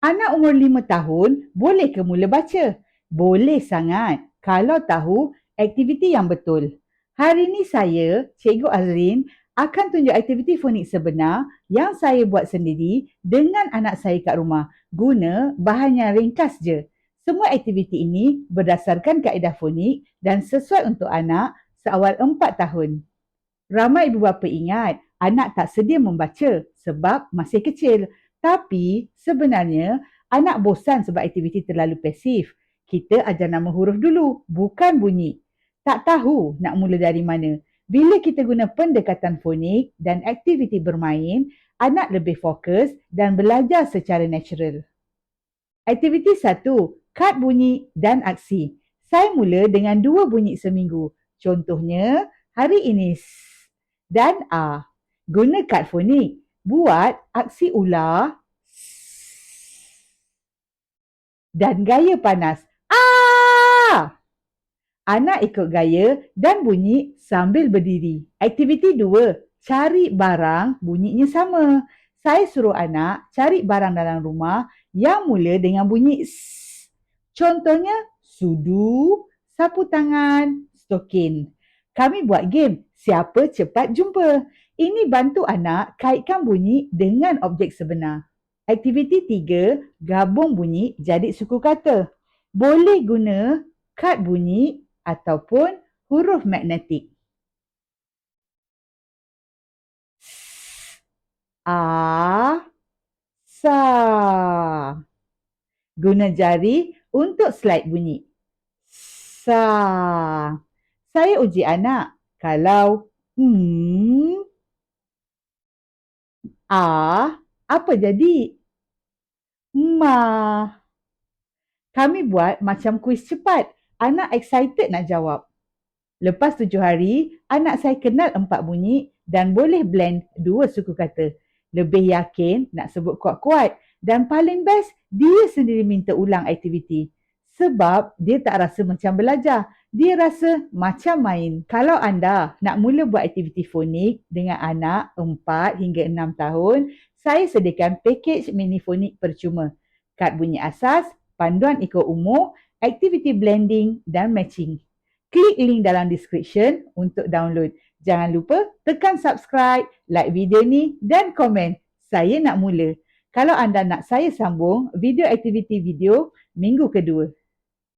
Anak umur lima tahun boleh ke mula baca? Boleh sangat kalau tahu aktiviti yang betul. Hari ini saya, Cikgu Azrin, akan tunjuk aktiviti fonik sebenar yang saya buat sendiri dengan anak saya kat rumah guna bahan yang ringkas je. Semua aktiviti ini berdasarkan kaedah fonik dan sesuai untuk anak seawal empat tahun. Ramai ibu bapa ingat anak tak sedia membaca sebab masih kecil. Tapi sebenarnya anak bosan sebab aktiviti terlalu pasif. Kita ajar nama huruf dulu, bukan bunyi. Tak tahu nak mula dari mana. Bila kita guna pendekatan fonik dan aktiviti bermain, anak lebih fokus dan belajar secara natural. Aktiviti satu, kad bunyi dan aksi. Saya mula dengan dua bunyi seminggu. Contohnya, hari ini S dan A. Guna kad fonik. Buat aksi ular dan gaya panas. Ah! Anak ikut gaya dan bunyi sambil berdiri. Aktiviti dua, cari barang bunyinya sama. Saya suruh anak cari barang dalam rumah yang mula dengan bunyi S. Contohnya, sudu, sapu tangan, stokin. Kami buat game, siapa cepat jumpa. Ini bantu anak kaitkan bunyi dengan objek sebenar. Aktiviti tiga, gabung bunyi jadi suku kata. Boleh guna kad bunyi ataupun huruf magnetik. A, Sa. Guna jari untuk slide bunyi. Sa. Saya uji anak. Kalau hmm, A, apa jadi? Ma. Kami buat macam kuis cepat. Anak excited nak jawab. Lepas tujuh hari, anak saya kenal empat bunyi dan boleh blend dua suku kata. Lebih yakin nak sebut kuat-kuat. Dan paling best, dia sendiri minta ulang aktiviti. Sebab dia tak rasa macam belajar. Dia rasa macam main. Kalau anda nak mula buat aktiviti fonik dengan anak 4 hingga 6 tahun, saya sediakan pakej mini fonik percuma. Kad bunyi asas, panduan ikut umur, aktiviti blending dan matching. Klik link dalam description untuk download. Jangan lupa tekan subscribe, like video ni dan komen. Saya nak mula. Kalau anda nak saya sambung video aktiviti video minggu kedua.